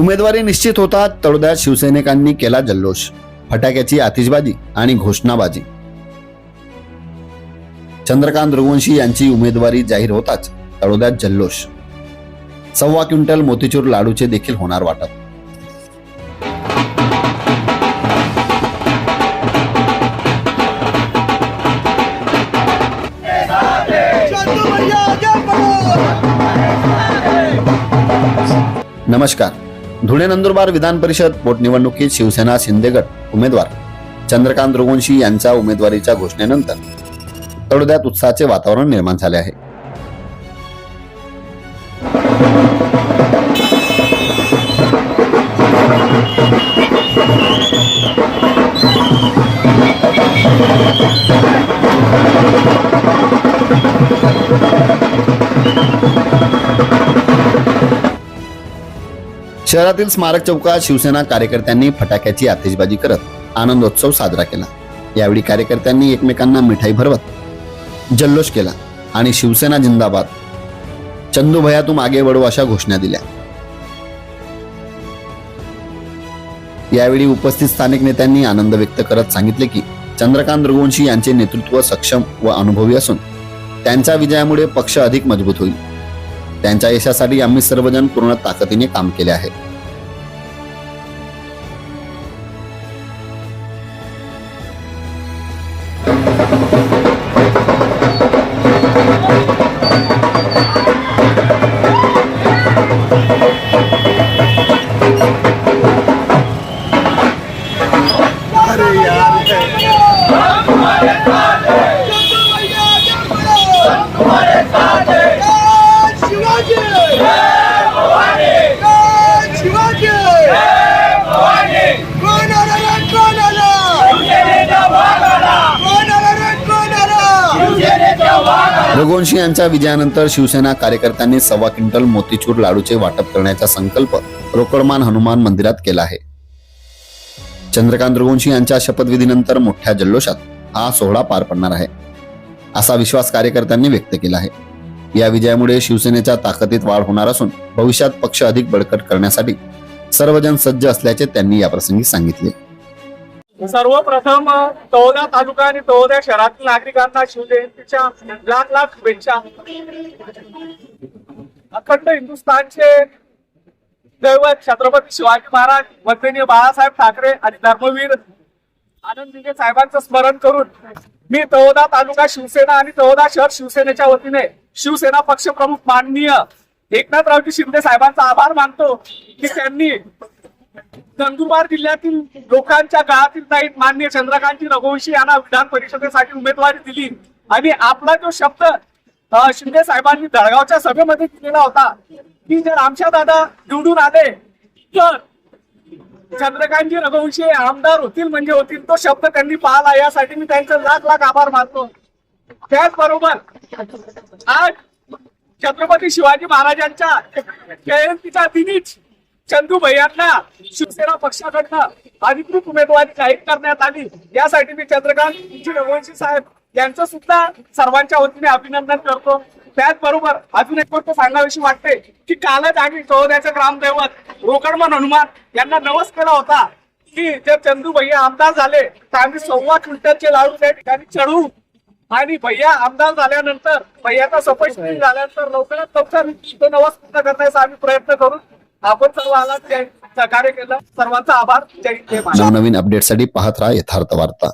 उमेदवारी निश्चित होतात तळोद्यात शिवसैनिकांनी केला जल्लोष. फटाक्याची आतिषबाजी आणि घोषणाबाजी. चंद्रकांत रघुवंशी यांची उमेदवारी जाहीर होताच तळोद्यात जल्लोष. सव्वा क्विंटल मोतीचूर लाडूचे देखील होणार वाटप. नमस्कार. धुळे नंदुरबार विधान परिषद पोटनिवडणुकीत शिवसेना शिंदेगड उमेदवार. चंद्रकांत रघुवंशी यांच्या उमेदवारीच्या घोषणेनंतर तळोद्यात उत्साहाचे वातावरण निर्माण झाले आहे. शहरातील स्मारक चौकात शिवसेना कार्यकर्त्यांनी फटाक्याची आतिषबाजी करत आनंदोत्सव साजरा केला. यावेळी कार्यकर्त्यांनी एकमेकांना मिठाई भरवत जल्लोष केला आणि शिवसेना जिंदाबाद चंदू भया तू आगे वडू अशा घोषणा दिल्या. यावेळी उपस्थित स्थानिक नेत्यांनी आनंद व्यक्त करत सांगितले की चंद्रकांत रघुवंशी यांचे नेतृत्व सक्षम व अनुभवी असून त्यांच्या विजयामुळे पक्ष अधिक मजबूत होईल. त्यांच्या यशासाठी आम्ही सर्वजण पूर्ण ताकदीने काम केले आहे. चंदू रघुवंशी यांच्या विजयानंतर शिवसेना कार्यकर्त्यांनी सव्वा क्विंटल मोतीचूर लाडूचे वाटप करण्याचा संकल्प रोकडमान हनुमान मंदिरात केला आहे. चंद्रकांत रघुवंशी यांच्या शपथविधीनंतर मोठ्या जल्लोषात हा सोहळा पार पडणार आहे असा विश्वास कार्यकर्त्यांनी व्यक्त केला आहे. या विजयामुळे शिवसेनेच्या ताकदीत वाढ होणार असून भविष्यात पक्ष अधिक बळकट करण्यासाठी सर्वजण सज्ज असल्याचे त्यांनी याप्रसंगी सांगितले. सर्वप्रथम तळोदा तालुका आणि तळोदा शहरातील नागरिकांना शिवजयंतीच्या लाख लाख शुभेच्छा. अखंड हिंदुस्थानचे दैवत छत्रपती शिवाजी महाराज वंदनीय बाळासाहेब ठाकरे आणि धर्मवीर आनंद दिगे साहेबांचं स्मरण करून मी तळोदा तालुका शिवसेना आणि तळोदा शहर शिवसेनेच्या वतीने शिवसेना पक्षप्रमुख माननीय माननीय एकनाथरावजी शिंदे साहेबांचा आभार मानतो की त्यांनी नंदुरबार जिल्ह्यातील लोकांच्या काळातील नाहीत मान्य चंद्रकांतजी रघुवंशी यांना विधान परिषदेसाठी उमेदवारी दिली. आणि आपला जो शब्द शिंदे साहेबांनी दळगावच्या सभेमध्ये दिलेला होता की जर आमच्या दादा निवडून आले तर चंद्रकांतजी रघुवंशी आमदार होतील म्हणजे होतील तो शब्द त्यांनी पाहला. यासाठी मी त्यांचे लाख लाख आभार मानतो. त्याचबरोबर आज छत्रपती शिवाजी महाराजांच्या जयंतीच्या दिनीच चंदू भैयांना शिवसेना पक्षाकडनं अधिकृत उमेदवारी जाहीर करण्यात आली. यासाठी मी चंद्रकांत रघुवंशी साहेब यांचं सुद्धा सर्वांच्या वतीने अभिनंदन करतो. त्याचबरोबर अजून एक गोष्ट सांगावीशी वाटते की कालच आम्ही चौद्याचे ग्रामदैवत रोकडमन हनुमान यांना नवस केला होता. की जर चंदू भैया आमदार झाले तर आम्ही सव्वा क्विंटलचे लाडू त्या ठिकाणी चढवू. आणि भैया आमदार झाल्यानंतर भैयाचा सफळ झाल्यानंतर लवकरात लवकर तो नवस पूर्ण करण्याचा आम्ही प्रयत्न करू. आपण सर्व आला सहकार्य केलं. सर्वांचा आभार. जय नवनवीन अपडेटसाठी पाहत राहा यथार्थ वार्ता.